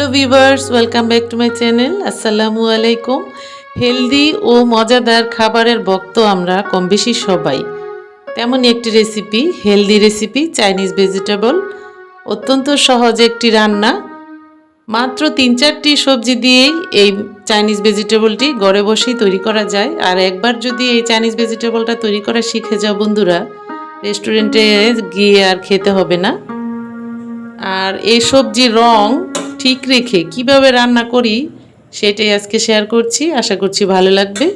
Hello viewers welcome back to my channel. আসসালামু আলাইকুম। Healthy ও মজাদার খাবারের ভক্ত আমরা, কম বেশি সবাই। তেমনই একটি recipe healthy recipe Chinese vegetable অত্যন্ত সহজ একটি রান্না। মাত্র তিন চারটি সবজি দিয়েই এই চাইনিজ ভেজিটেবলটি ঘরে বসেই তৈরি করা যায়। আর একবার যদি এই চাইনিজ ভেজিটেবলটা তৈরি করা শিখে যাও বন্ধুরা রেস্টুরেন্টে গিয়ে আর খেতে হবে না। আর এই সবজির রং ঠিক রেখে কীভাবে রান্না করি সেটাই আজকে শেয়ার করছি। আশা করছি ভালো লাগবে।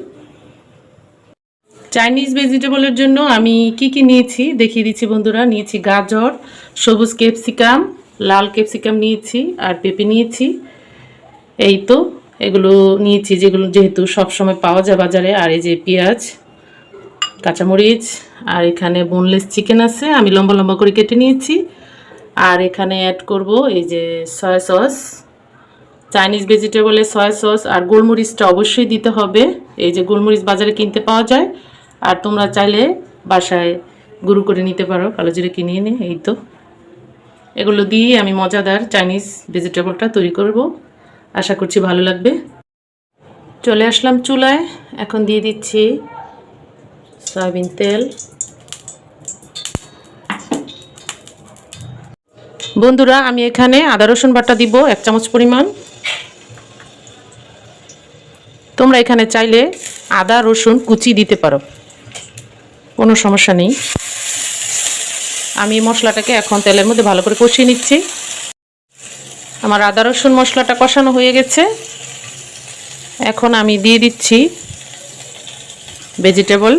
চাইনিজ ভেজিটেবলের জন্য আমি কি কি নিয়েছি দেখিয়ে দিচ্ছি বন্ধুরা। নিয়েছি গাজর, সবুজ ক্যাপসিকাম লাল ক্যাপসিকাম নিয়েছি আর পেঁপে নিয়েছি। এই তো, এগুলো নিয়েছি যেগুলো যেহেতু সবসময় পাওয়া যায় বাজারে। আর এই যে পেঁয়াজ, কাঁচামরিচ আর এখানে বোনলেস চিকেন আছে। আমি লম্বা লম্বা করে কেটে নিয়েছি। আর এখানে অ্যাড করব এই যে সয়া সস চাইনিজ ভেজিটেবলে সয়া সস আর গোলমরিচটা অবশ্যই দিতে হবে। এই যে গোলমরিচ বাজারে কিনতে পাওয়া যায়। আর তোমরা চাইলে বাসায় গুঁড়ো করে নিতে পারো, কালো জিরে কিনে এনে এই তো। এগুলো দিয়ে আমি মজাদার চাইনিজ ভেজিটেবলটা তৈরি করব। আশা করছি ভালো লাগবে। চলে আসলাম চুলায়। এখন দিয়ে দিচ্ছি সয়াবিন তেল। বন্ধুরা, আমি এখানে আদা, রসুন বাটা দিব, এক চামচ পরিমাণ। তোমরা এখানে চাইলে আদা, রসুন কুচি দিতে পারো। কোনো সমস্যা নেই। আমি মশলাটাকে এখন তেলের মধ্যে ভালো করে কষিয়ে নিচ্ছি। আমার আদা, রসুন মশলাটা কষানো হয়ে গেছে। এখন আমি দিয়ে দিচ্ছি ভেজিটেবল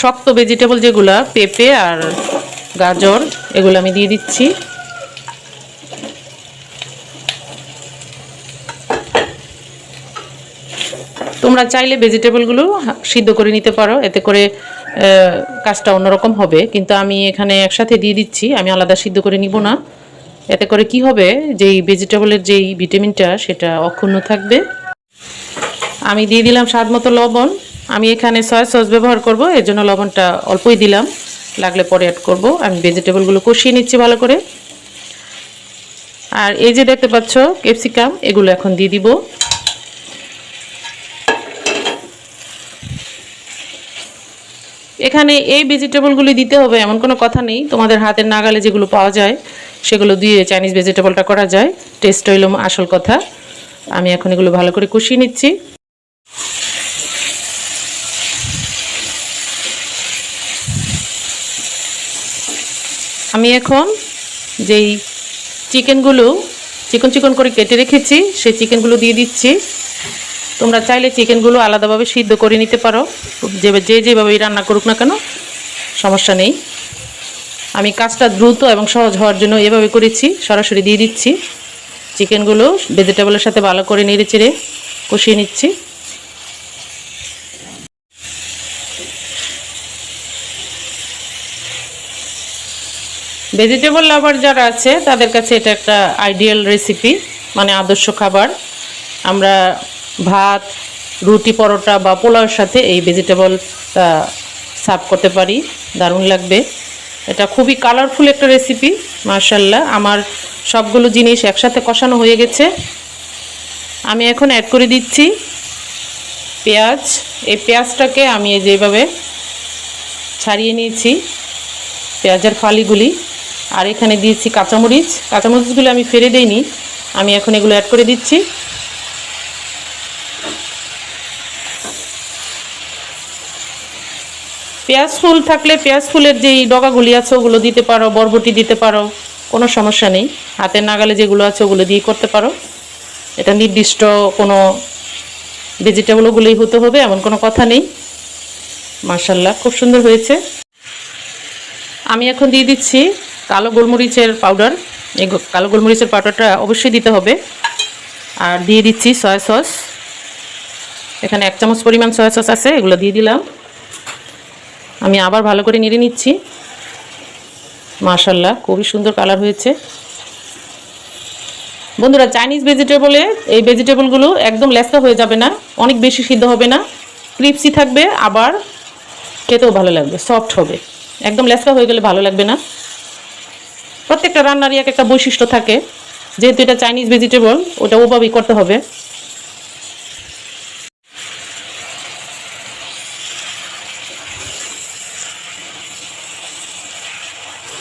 শক্ত ভেজিটেবল যেগুলা, পেঁপে আর গাজর, এগুলো আমি দিয়ে দিচ্ছি। তোমরা চাইলে ভেজিটেবলগুলো সিদ্ধ করে নিতে পারো, এতে করে কাজটা অন্যরকম হবে। কিন্তু আমি এখানে একসাথে দিয়ে দিচ্ছি, আমি আলাদা সিদ্ধ করে নিব না। এতে করে কি হবে, যেই ভেজিটেবলের যেই ভিটামিনটা সেটা অক্ষুণ্ণ থাকবে। আমি দিয়ে দিলাম স্বাদ মতো লবণ। আমি এখানে সয়া সস ব্যবহার করব, এর জন্য লবণটা অল্পই দিলাম। লাগলে পরে অ্যাড করব। আমি ভেজিটেবলগুলো কষিয়ে নিচ্ছি ভালো করে। আর এই যে দেখতে পাচ্ছ ক্যাপসিকাম এগুলো এখন দিয়ে দিব। এখানে এই ভেজিটেবলগুলি দিতে হবে, এমন কোনো কথা নেই। তোমাদের হাতের নাগালে যেগুলো পাওয়া যায়, সেগুলো দিয়ে চাইনিজ ভেজিটেবলটা করা যায়। টেস্ট হইল আসল কথা। আমি এখন এগুলো ভালো করে কষিয়ে নিচ্ছি। আমি এখন যেই চিকেনগুলো চিকন চিকন করে কেটে রেখেছি, সেই চিকেনগুলো দিয়ে দিচ্ছি। তোমরা চাইলে চিকেনগুলো আলাদাভাবে সিদ্ধ করে নিতে পারো। যে যে যেভাবেই রান্না করুক না কেন, সমস্যা নেই। আমি কাজটা দ্রুত এবং সহজ হওয়ার জন্য এভাবে করেছি, সরাসরি দিয়ে দিচ্ছি। চিকেনগুলো ভেজিটেবলের সাথে ভালো করে নেড়ে চেড়ে কষিয়ে নিচ্ছি। ভেজিটেবল লাভার যারা আছে, তাদের কাছে এটা একটা আইডিয়াল রেসিপি মানে আদর্শ খাবার। আমরা ভাত, রুটি পরোটা বা পোলাওর সাথে এই ভেজিটেবলটা সার্ভ করতে পারি। দারুণ লাগবে। এটা খুবই কালারফুল একটা রেসিপি মার্শাল্লাহ আমার সবগুলো জিনিস একসাথে কষানো হয়ে গেছে। আমি এখন অ্যাড করে দিচ্ছি পেঁয়াজ। এই পেঁয়াজটাকে আমি যেভাবে ছাড়িয়ে নিয়েছি, পেঁয়াজের ফালিগুলি। আর এখানে দিয়েছি কাঁচামরিচ। কাঁচামরিচগুলো আমি ফেলে দিইনি। আমি এখন এগুলো অ্যাড করে দিচ্ছি। পেঁয়াজ ফুল থাকলে পেঁয়াজ ফুলের যেই ডগাগুলি আছে ওগুলো দিতে পারো, বরবটি দিতে পারো, কোনো সমস্যা নেই। হাতের নাগালে যেগুলো আছে ওগুলো দিয়ে করতে পারো। এটা নির্দিষ্ট কোনো ভেজিটেবলগুলোই হতে হবে, এমন কোনো কথা নেই। মার্শাল্লাহ খুব সুন্দর হয়েছে। আমি এখন দিয়ে দিচ্ছি কালো গোলমরিচের পাউডার। এই কালো গোলমরিচের পাউডারটা অবশ্যই দিতে হবে। আর দিয়ে দিচ্ছি সয়া সস। এখানে এক চামচ পরিমাণ সয়া সস আছে, এগুলো দিয়ে দিলাম। আমি আবার ভালো করে নেড়ে নিচ্ছি। মাশাল্লাহ খুবই সুন্দর কালার হয়েছে। বন্ধুরা চাইনিজ ভেজিটেবলে এই ভেজিটেবলগুলো একদম লেসা হয়ে যাবে না, অনেক বেশি সিদ্ধ হবে না। ক্রিপসি থাকবে, আবার খেতেও ভালো লাগবে সফট হবে। একদম লেসা হয়ে গেলে ভালো লাগবে না। প্রত্যেকটা রান্নারই এক একটা বৈশিষ্ট্য থাকে। যেহেতু এটা চাইনিজ ভেজিটেবল ওটা ওভাবেই করতে হবে।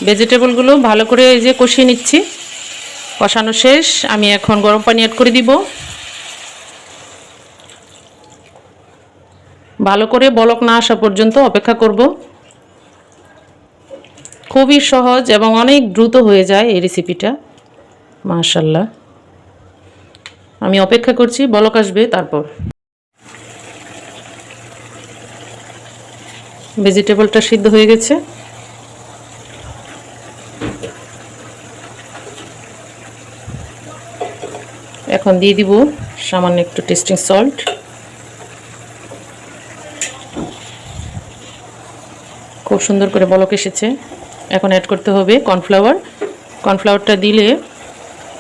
ভেজিটেবলগুলো ভালো করে এই যে কষিয়ে নিচ্ছি। কষানো শেষ। আমি এখন গরম পানি অ্যাড করে দিব। ভালো করে বলক না আসা পর্যন্ত অপেক্ষা করব। খুবই সহজ এবং অনেক দ্রুত হয়ে যায় এই রেসিপিটা মাশাল্লাহ আমি অপেক্ষা করছি, বলক আসবে তারপর। ভেজিটেবলটা সিদ্ধ হয়ে গেছে। এখন দিয়ে দিব সামান্য একটু টেস্টিং সল্ট খুব সুন্দর করে বলক এসেছে। এখন অ্যাড করতে হবে কর্নফ্লাওয়ার কর্নফ্লাওয়ারটা দিলে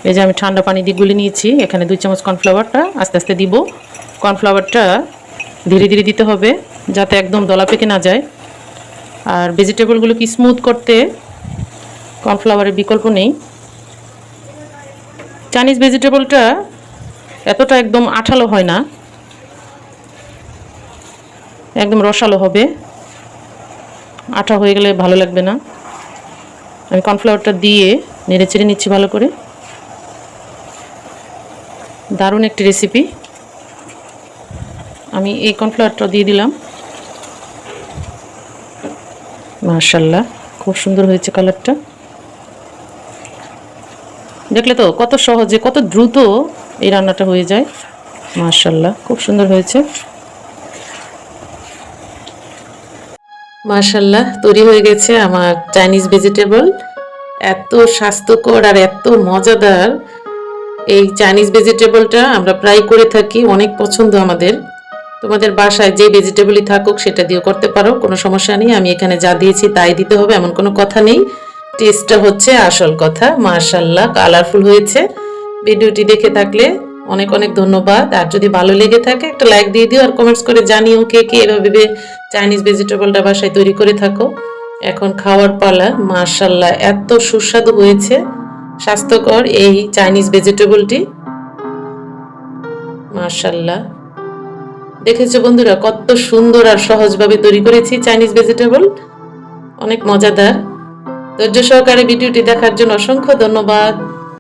এই যে আমি ঠান্ডা পানি দিয়ে গুলে নিয়েছি, এখানে দুই চামচ কর্নফ্লাওয়ারটা আস্তে আস্তে দিব। কর্নফ্লাওয়ারটা ধীরে ধীরে দিতে হবে যাতে একদম দলা পেকে না যায়। আর ভেজিটেবলগুলোকে স্মুথ করতে কর্নফ্লাওয়ারের বিকল্প নেই। চাইনিজ ভেজিটেবলটা এতটা একদম আঠালো হয় না। একদম রসালো হবে। আঠা হয়ে গেলে ভালো লাগবে না। আমি কর্নফ্লাওয়ারটা দিয়ে নেড়ে চেড়ে নিচ্ছি ভালো করে। দারুণ একটি রেসিপি। আমি এই কর্নফ্লাওয়ারটা দিয়ে দিলাম। মার্শাল্লাহ খুব সুন্দর হয়েছে কালারটা। দেখলে তো কত সহজে, কত দ্রুত এই রান্নাটা হয়ে যায়। মার্শাল্লাহ খুব সুন্দর হয়েছে। মার্শাল্লাহ তৈরি হয়ে গেছে আমার চাইনিজ ভেজিটেবল এত স্বাস্থ্যকর আর এত মজাদার এই চাইনিজ ভেজিটেবলটা আমরা প্রায় করে থাকি, অনেক পছন্দ আমাদের। তোমাদের বাসায় যে ভেজিটেবলই থাকুক, সেটা দিয়েও করতে পারো, কোনো সমস্যা নেই। আমি এখানে যা দিয়েছি, তাই দিতে হবে, এমন কোনো কথা নেই। টেস্টটা হচ্ছে আসল কথা। মার্শাল্লাহ কালারফুল হয়েছে। ভিডিওটি দেখে থাকলে অনেক অনেক ধন্যবাদ। আর যদি ভালো লেগে থাকে, একটা লাইক দিয়ে দিও আর কমেন্টস করে জানিও কে কে এভাবে চাইনিজ ভেজিটেবলটা বাসায় তৈরি করে থাকো। এখন খাওয়ার পালা মার্শাল্লাহ এত সুস্বাদু হয়েছে। স্বাস্থ্যকর এই চাইনিজ ভেজিটেবলটি মার্শাল্লাহ দেখেছ বন্ধুরা, কত সুন্দর আর সহজভাবে তৈরি করেছি চাইনিজ ভেজিটেবল অনেক মজাদার। ধৈর্য সহকারে ভিডিওটি দেখার জন্য অসংখ্য ধন্যবাদ।